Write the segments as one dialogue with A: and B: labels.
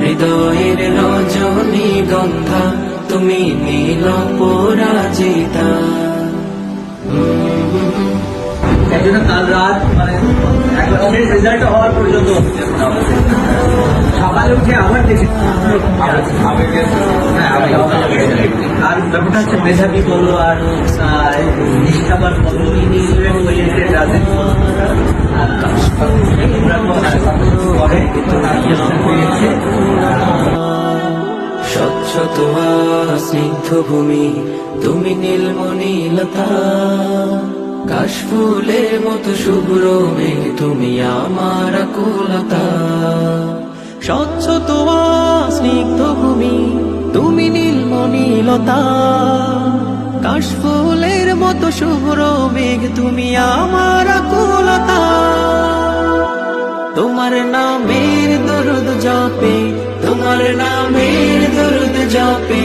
A: হৃদয়ের রজনী গন্ধা তুমি নীল পরাজিতা।
B: কাল রাত মানে রেজাল্ট হওয়ার পর্যন্ত সকালে উঠে আবার দেখি। হ্যাঁ, আর ব্যাপারটা হচ্ছে মেধাবী বলো আর নিষ্ঠাবান বলো।
A: স্নিগ্ধ ভূমি তুমি নীলমণিলতা কাশফুলের মতো শুভ্র মেঘ, তুমি আমার কুলতা স্বচ্ছ তোমার স্নিগ্ধ ভূমি তুমি নীলমণিলতা কাশফুলের মতো শুভ্র মেঘ, তুমি আমার কুলতা তোমার নামের দরুদ জপে, তোমার নামের দরুদ জপে।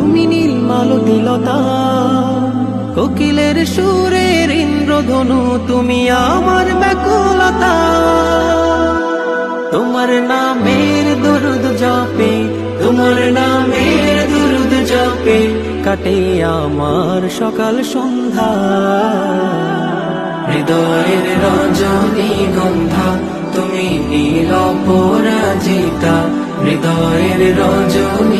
A: তুমি নীল মালতিলতা কোকিলের সুরের ইন্দ্রধনু, তুমি আমার ব্যাকুলতা। তোমার নামের দরুদ জপে, তোমার নামের দরুদ জপে, কাটে আমার সকাল সন্ধ্যা। হৃদয়ের রজনী গন্ধা, তুমি নীল পরাজিতা হৃদয়ের রজনী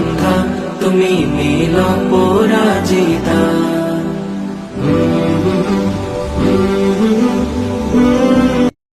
A: সন্ধ্যা তুমি নীল পরাজিতা।